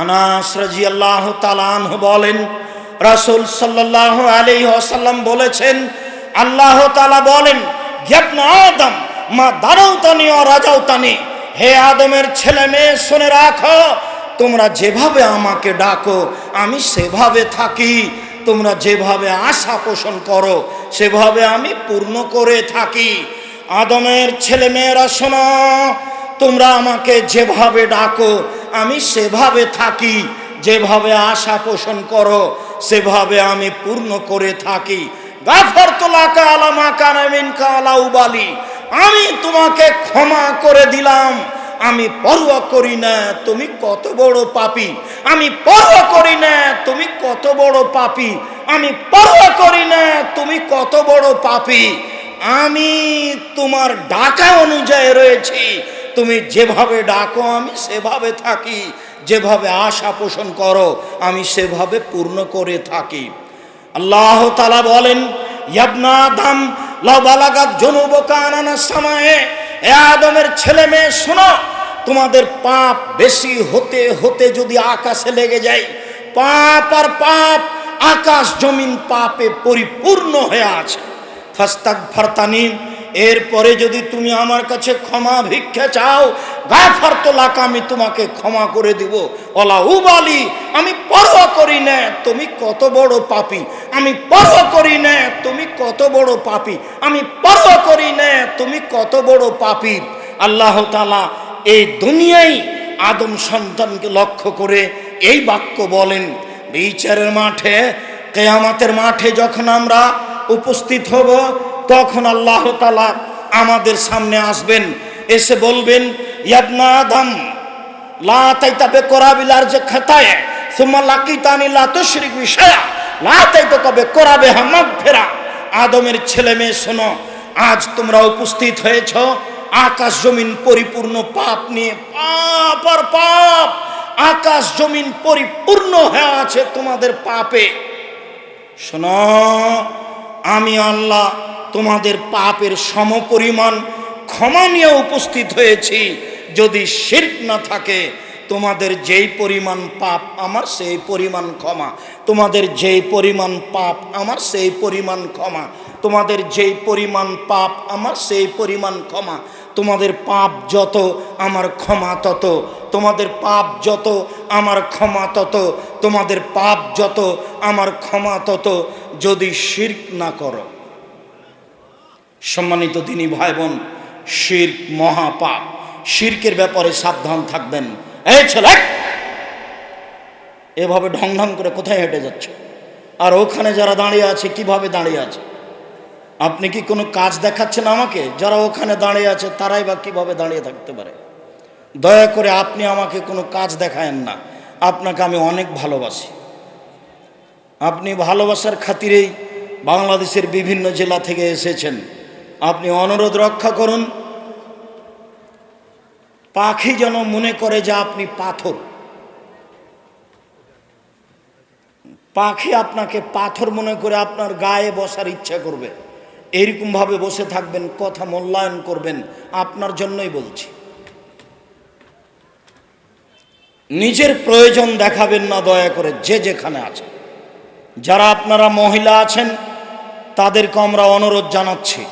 আনাস রাজি আল্লাহ তালাহ বলেন, রাসুল সাল্লাহ আলী আসাল্লাম বলেছেন, আল্লাহ তালা বলেন আদম, মা দাঁড়াওতানি ও রাজাওতানি হে আদমের ছেলে মেয়ে, শুনে রাখো, তোমরা যেভাবে আমাকে ডাকো, আমি সেভাবে থাকি, তোমরা যেভাবে আশা পোষণ করো, সেভাবে আমি পূর্ণ করে থাকি। আদমের ছেলে মেয়েরা শোনো, তোমরা আমাকে যেভাবে ডাকো আমি সেভাবে থাকি, যেভাবে আশা পোষণ করো, সেভাবে আমি পূর্ণ করে থাকি। গাফর তোলাকা আলামা কানামিন কালা উবালি। আমি তোমাকে ক্ষমা করে দিলাম। আমি পরোয়া করি না, তুমি কত বড় পাপি। আমি পরোয়া করি না, তুমি কত বড় পাপি। আমি পরোয়া করি না, তুমি কত বড় পাপি। আমি তোমার ডাকা অনুযায়ী রয়েছি। তুমি যেভাবে ডাকো, আমি সেভাবে থাকি। যেভাবে আশা পোষণ করো, আমি সেভাবে পূর্ণ করে থাকি। আল্লাহ তালা বলেন, ইয়াবনা দাম লাগাত জনুবকানানা সময়ে। এ আদমের ছেলে মেয়ে, শোনো, তোমাদের পাপ বেশি হতে হতে যদি আকাশে লেগে যায়, পাপ আর পাপ আকাশ জমিন পাপে পরিপূর্ণ হয়ে আছে। ফাস্তাক ফারতানি এরপরে যদি তুমি আমার কাছে ক্ষমা ভিক্ষা চাও গাফার তোলাক আমি তোমাকে ক্ষমা করে দিব। ওলা উবালি আমি পরোয়া করি না, তুমি কত বড় পাপি। আমি পরোয়া করি না, তুমি কত বড় পাপি। আমি পরোয়া করি না, তুমি কত বড় পাপি। আল্লাহ তালা এই দুনিয়ায় আদম সন্তানকে লক্ষ্য করে এই বাক্য বলেন, বিচারের মাঠে, কেয়ামাতের মাঠে যখন আমরা উপস্থিত হব তখন আল্লাহ তালা আমাদের সামনে আসবেন, এসে বলবেন, ইয়াবনা আদম, লা তাইতাবে করাবিলার যে খাতায়, সুম্মা লাকিতানি লা তুশরিক বিশায়া লা তাইতো কবে করাবে হামাগ ফেরা আদমের ছেলে মেয়ে, শোনো, আজ তোমরা উপস্থিত হয়েছ, আকাশ জমিন পরিপূর্ণ পাপ নিয়ে, পাপ আর পাপ, আকাশ জমিন পরিপূর্ণ হয়ে আছে তোমাদের পাপে। শোনো, আমি আল্লাহ তোমাদের পাপের সমপরিমাণ ক্ষমা নিয়ে উপস্থিত হয়েছি। যদি শির্ক না থাকে, তোমাদের যেই পরিমাণ পাপ আমার, সেই পরিমাণ ক্ষমা। তোমাদের যেই পরিমাণ পাপ আমার, সেই পরিমাণ ক্ষমা। তোমাদের যেই পরিমাণ পাপ আমার, সেই পরিমাণ ক্ষমা। তোমাদের পাপ যত আমার ক্ষমা তত। তোমাদের পাপ যত আমার ক্ষমা তত। তোমাদের পাপ যত আমার ক্ষমা তত। যদি শির্ক না করো সম্মানিত তিনি ভাই বোন, শির্ক মহাপাপ। শির্কের ব্যাপারে সাবধান থাকবেন। এই ছেলে, এভাবে ঢং ঢং করে কোথায় হেঁটে যাচ্ছে? আর ওখানে যারা দাঁড়িয়ে আছে, কীভাবে দাঁড়িয়ে আছে? আপনি কি কোনো কাজ দেখাচ্ছেন আমাকে? যারা ওখানে দাঁড়িয়ে আছে, তারাই বা কীভাবে দাঁড়িয়ে থাকতে পারে? দয়া করে আপনি আমাকে কোনো কাজ দেখায়েন না। আপনাকে আমি অনেক ভালোবাসি। আপনি ভালোবাসার খাতিরেই বাংলাদেশের বিভিন্ন জেলা থেকে এসেছেন। আপনি অনুরোধ রক্ষা করুন। পাখি যেন মনে করে যে আপনি পাথর। পাখি আপনাকে পাথর মনে করে আপনার গায়ে বসার ইচ্ছা করবে। এইরকমভাবে বসে থাকবেন, কথা মূল্যায়ন করবেন, আপনার জন্যই বলছি। নিজের প্রয়োজন দেখাবেন না দয়া করে, যে যেখানে আছে যারা আপনারা মহিলা আছেন, তাদেরকে আমরা অনুরোধ জানাচ্ছি।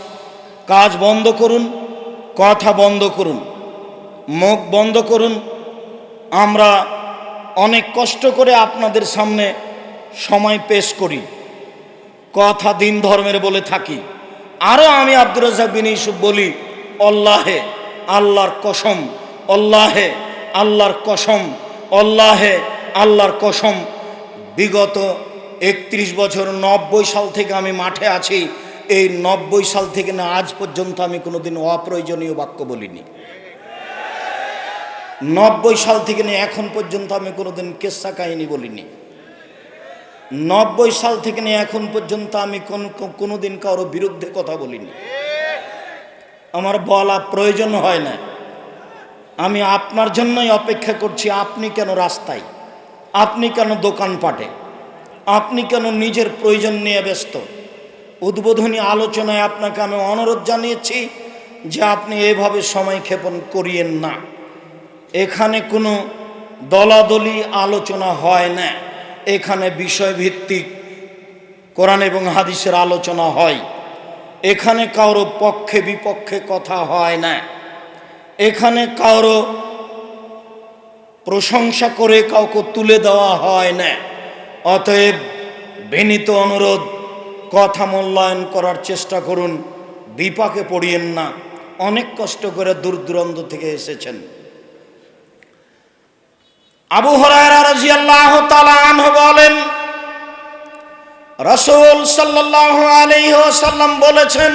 কাজ বন্ধ করুন, কথা বন্ধ করুন, মুখ বন্ধ করুন। আমরা অনেক কষ্ট করে আপনাদের সামনে সময় পেশ করি, কথা দিন ধর্মের বলে থাকি। আরও আমি আব্দুর রাজাক বিন ইউসুফ বলি অল্লাহে আল্লাহর কসম অল্লাহে আল্লাহর কসম অল্লাহে আল্লাহর কসম। বিগত একত্রিশ বছর নব্বই সাল থেকে আমি মাঠে আছি এই নব্বই সাল থেকে না আজ পর্যন্ত আমি কোনোদিন অপ্রয়োজনীয় বাক্য বলিনি। নব্বই সাল থেকে নিয়ে এখন পর্যন্ত আমি কোনোদিন কেসা কাহিনী বলিনি। নব্বই সাল থেকে নিয়ে এখন পর্যন্ত আমি কোন কোনোদিন কারও বিরুদ্ধে কথা বলিনি। আমার বলা প্রয়োজন হয় না। আমি আপনার জন্যই অপেক্ষা করছি, আপনি কেন রাস্তায়? আপনি কেন দোকানপাটে? আপনি কেন নিজের প্রয়োজন নিয়ে ব্যস্ত? উদ্বোধনী আলোচনায় আপনাকে আমি অনুরোধ জানিয়েছি যে আপনি এভাবে সময় ক্ষেপণ করিয়েন না। এখানে কোনো দলাদলি আলোচনা হয় না। এখানে বিষয়ভিত্তিক কোরআন এবং হাদিসের আলোচনা হয়। এখানে কারও পক্ষে বিপক্ষে কথা হয় না। এখানে কারও প্রশংসা করে কাউকে তুলে দেওয়া হয় না। অতএব বিনীত অনুরোধ কথা মূল্যায়ন করার চেষ্টা করুন, বিপাকে পড়িয়েন না, অনেক কষ্ট করে দূর দূরান্ত থেকে এসেছেন। আবু আনহু বলেন, রাসূল সাল্লাল্লাহু আলাইহি ওয়াসাল্লাম বলেছেন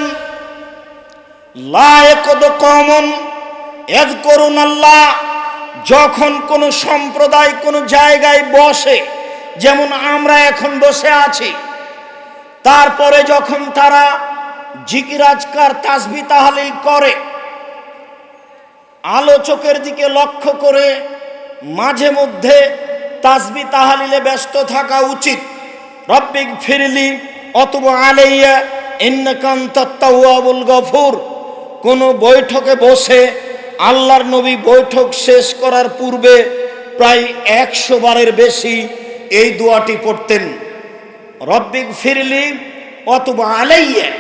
ইয়াকুদু কওমুন ইয়াযকুরুন আল্লাহ যখন কোন সম্প্রদায় কোন জায়গায় বসে, যেমন আমরা এখন বসে আছি তারপরে যখন তারা জিকিরাজকার তাসবি তাহালিল করে, আলোচকের দিকে লক্ষ্য করে মাঝে মধ্যে তাসবি তাহালিলে ব্যস্ত থাকা উচিত। রব্বিক ফিরলি অথবা আলাইয়া ইন্নাকান্তাত্তাউয়াবুল গফুর। কোনো বৈঠকে বসে আল্লাহর নবী বৈঠক শেষ করার পূর্বে প্রায় একশো বারের বেশি এই দোয়াটি পড়তেন। রব্বিক ফিরলি অথবা আলাইয়া।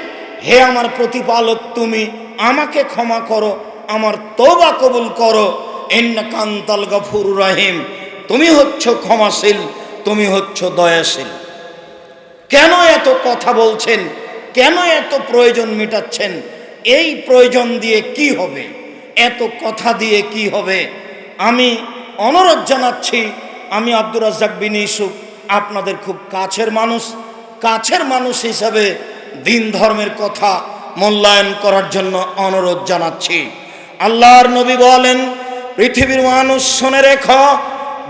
হে আমার প্রতিপালক, তুমি আমাকে ক্ষমা করো, আমার তোবা কবুল করো। এন্না কান্তাল গফুর রাহিম। তুমি হচ্ছ ক্ষমাশীল, তুমি হচ্ছ দয়াশীল। কেন এত কথা বলছেন? কেন এত প্রয়োজন মেটাচ্ছেন? এই প্রয়োজন দিয়ে কি হবে? এত কথা দিয়ে কি হবে? আমি অনুরোধ জানাচ্ছি, আমি আব্দুর রাজ্জাক বিন ইসুফ আপনাদের খুব কাছের মানুষ। কাছের মানুষ হিসাবে দিন ধর্মের কথা মূল্যায়ন করার জন্য অনুরোধ জানাচ্ছি। আল্লাহর নবী বলেন, পৃথিবীর মানুষ শুনে রেখ,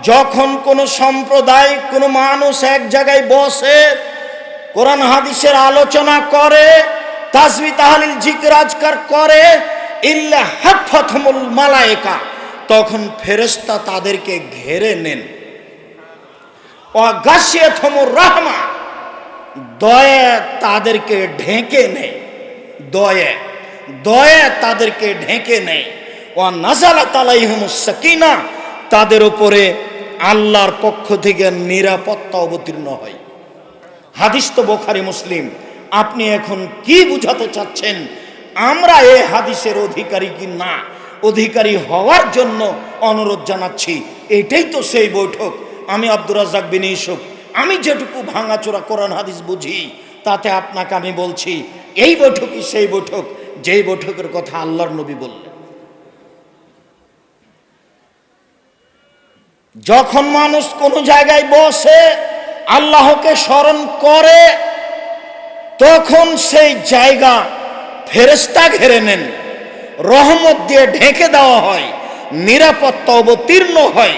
যখন কোনো সম্প্রদায়, কোনো মানুষ এক জায়গায় বসে কোরআন হাদিসের আলোচনা করে, তাসবি তাহালিল জিকরাজকার করে, ইল্লা হাফাতমুল মালায়েকা, তখন ফেরেশতা তাদেরকে ঘেরে নেন। রহমা। দয়া তাদেরকে ঢেকে নেয় দয়া দয়া তাদেরকে ঢেকে নেয় ও নাজালা তালাইহমুস সাকিনা, তাদের উপরে আল্লাহর পক্ষ থেকে নিরাপত্তা অবতীর্ণ হয়। হাদিস তো বোখারি মুসলিম। আপনি এখন কি বুঝাতে চাচ্ছেন? আমরা এ হাদিসের অধিকারী কি না? অধিকারী হওয়ার জন্য অনুরোধ জানাচ্ছি। এটাই তো সেই বৈঠক। আমি আব্দুর রাজাক বিন ইসুফ আমি যেটুকু ভাঙাচোরা কোরআন হাদিস বুঝি, তাতে আপনাকে আমি বলছি, এই বৈঠকই সেই বৈঠক? যেই বৈঠকের কথা আল্লাহর নবী বললেন। যখন মানুষ কোনো জায়গায় বসে, আল্লাহকে স্মরণ করে, তখন সেই জায়গা ফেরেস্তা ঘেরে নেন। রহমত দিয়ে ঢেকে দেওয়া হয়, নিরাপত্তা অবতীর্ণ হয়।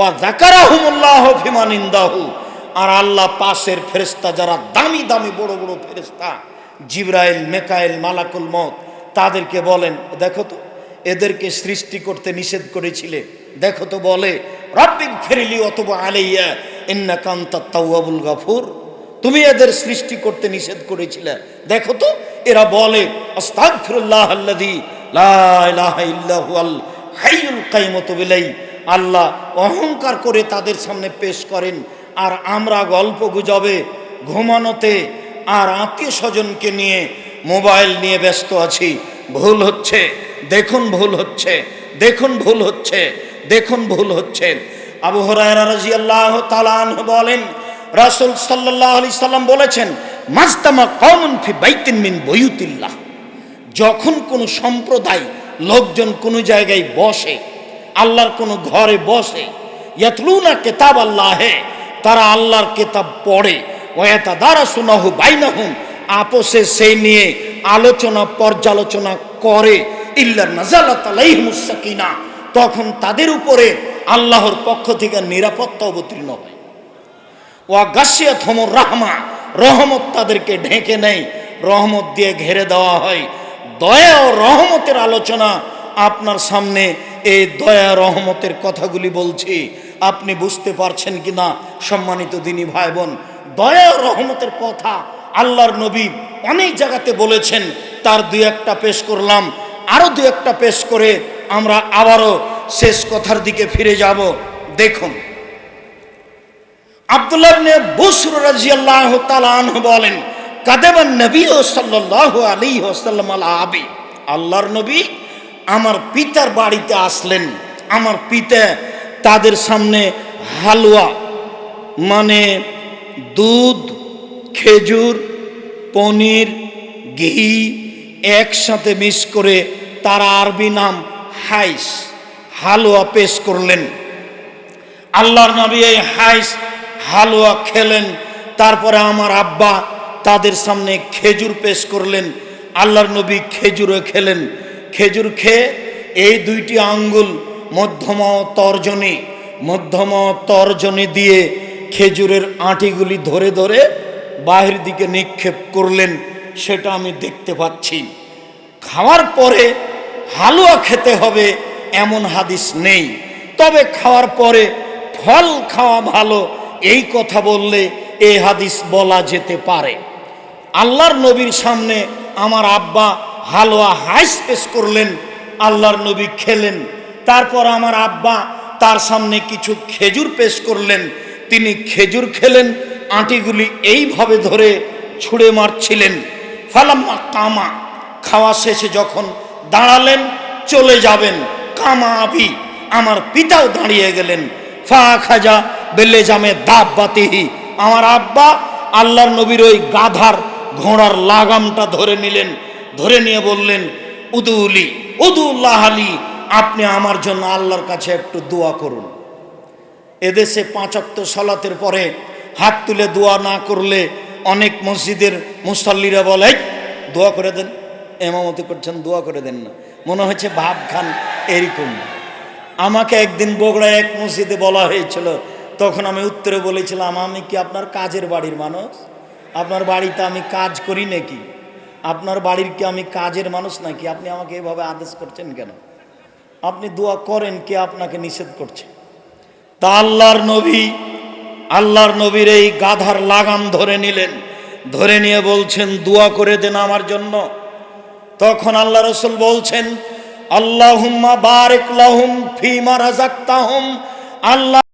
ও জাকারাহুমুল্লাহ ফিমান ইন্দাহু। আর আল্লাহ পাশের ফেরেস্তা যারা দামি দামি বড় বড় ফেরেস্তা জিব্রাইল, মেকাইল, মালাকুল মত তাদেরকে বলেন, দেখো তো, এদেরকে সৃষ্টি করতে নিষেধ করেছিলে। দেখো তো বলে রব্বিক ফেরিলি অথবা আলাইয়া ইন্না কান্তা তাওয়াবুল গাফুর। তুমি এদের সৃষ্টি করতে নিষেধ করেছিলে। দেখো তো, এরা বলে, আস্তাগফিরুল্লাহ আল্লাযী লা ইলাহা ইল্লাহু আল হাইয়ুল কাইয়ুম বিলাই আল্লাহ অহংকার করে তাদের সামনে পেশ করেন। আর আমরা গল্প গুজবে, ঘুমানোতে আর আত্মীয় স্বজনকে নিয়ে মোবাইল নিয়ে ব্যস্ত আছি। ভুল হচ্ছে, দেখুন ভুল হচ্ছে, দেখুন ভুল হচ্ছে, দেখুন ভুল হচ্ছে। আবু আনহু বলেন, রাসূল সাল্লাম বলেছেন মাজতামা কওমুন ফি বাইতিন মিন বুয়ুতিল্লাহ। যখন কোনো সম্প্রদায়, লোকজন কোনো জায়গায় বসে আল্লাহর কোনো ঘরে বসে, ইয়াতলুনা কিতাব আল্লাহে তারা আল্লাহর কিতাব পড়ে। ওয়াতা দ্বারা সুনাহু বাইনাহুম আপোষে সেই নিয়ে আলোচনা, পর্যালোচনা করে। ইল্লা নাজালাত আলাইহিমুস সাকিনা, তখন তাদের উপরে আল্লাহর পক্ষ থেকে নিরাপত্তা অবতীর্ণ হয়। ওয়া গাছিয়া থমর রাহমা, রহমত তাদেরকে ঢেকে নেয়। রহমত দিয়ে ঘেরে দেওয়া হয়। দয়া ও রহমতের আলোচনা আপনার সামনে এই দয়া রহমতের কথাগুলি বলছি। আপনি বুঝতে পারছেন কি না সম্মানিত দিনী ভাই বোন দয়া রহমতের কথা আল্লাহর নবী অনেক জায়গাতে বলেছেন। তার দুই একটা পেশ করলাম আরও দু একটা পেশ করে আমরা আবারও শেষ কথার দিকে ফিরে যাব। দেখুন, আব্দুল্লাহ বলেন, কাদেবান নবী আবি। আল্লাহর নবী আমার পিতার বাড়িতে আসলেন। আমার পিতা তাদের সামনে হালুয়া মানে দুধ, খেজুর, পনির, ঘি একসাথে মিক্স করে তার আরবি নাম হাইস, হালুয়া পেশ করলেন। আল্লাহর নবী এই হাইস হালুয়া খেলেন। তারপরে আমার আব্বা তাদের সামনে খেজুর পেশ করলেন। আল্লাহর নবী খেজুরও খেলেন। খেজুর খেয়ে এই দুইটি আঙ্গুল মধ্যম তর্জনী মধ্যম তর্জনী দিয়ে খেজুরের আঁটিগুলি ধরে ধরে বাহির দিকে নিক্ষেপ করলেন, সেটা আমি দেখতে পাচ্ছি। খাওয়ার পরে হালুয়া খেতে হবে এমন হাদিস নেই। তবে খাওয়ার পরে ফল খাওয়া ভালো, এই কথা বললে এই হাদিস বলা যেতে পারে। আল্লাহর নবীর সামনে আমার আব্বা হালুয়া হাইস পেশ করলেন, আল্লাহর নবী খেলেন। তারপর আমার আব্বা তার সামনে কিছু খেজুর পেশ করলেন। তিনি খেজুর খেলেন, আঁটিগুলি এইভাবে ধরে ছুঁড়ে মারছিলেন। ফালাম্মা কামা, খাওয়া শেষে যখন দাঁড়ালেন, চলে যাবেন। কামা আবি, আমার পিতাও দাঁড়িয়ে গেলেন। ফা খাজা বেলে জামে দাব বাতিহি, আমার আব্বা আল্লাহর নবীর ওই গাধার ঘোড়ার লাগামটা ধরে নিলেন। ধরে নিয়ে বললেন, উদুলি, উদুল্লাহ আলী, আপনি আমার জন্য আল্লাহর কাছে একটু দোয়া করুন। এদেশে পাঁচক্ত সলাতের পরে হাত তুলে দোয়া না করলে অনেক মসজিদের মুসল্লিরা বলে দোয়া করে দেন। এমামতি করছেন, দোয়া করে দেন না। মনে হচ্ছে ভাব খান এরকম। আমাকে একদিন বগুড়ায় এক মসজিদে বলা হয়েছিল, তখন আমি উত্তরে বলেছিলাম, আমি কি আপনার কাজের বাড়ির মানুষ? আপনার বাড়িতে আমি কাজ করি নাকি? আপনার বাড়ির কি আমি কাজের মানুষ নাকি? আপনি আমাকে এভাবে আদেশ করছেন কেন? আপনি দোয়া করেন কে আপনাকে নিষেধ করছে? তা আল্লাহর নবী, আল্লাহর নবীর এই গাধার লাগাম ধরে নিলেন, ধরে নিয়ে বলছেন, দোয়া করে দেন আমার জন্য। তখন আল্লাহ রসুল বলছেন, আল্লাহুম্মা বারিক লাহুম ফিমা রাজাক্তাহুম আল্লাহ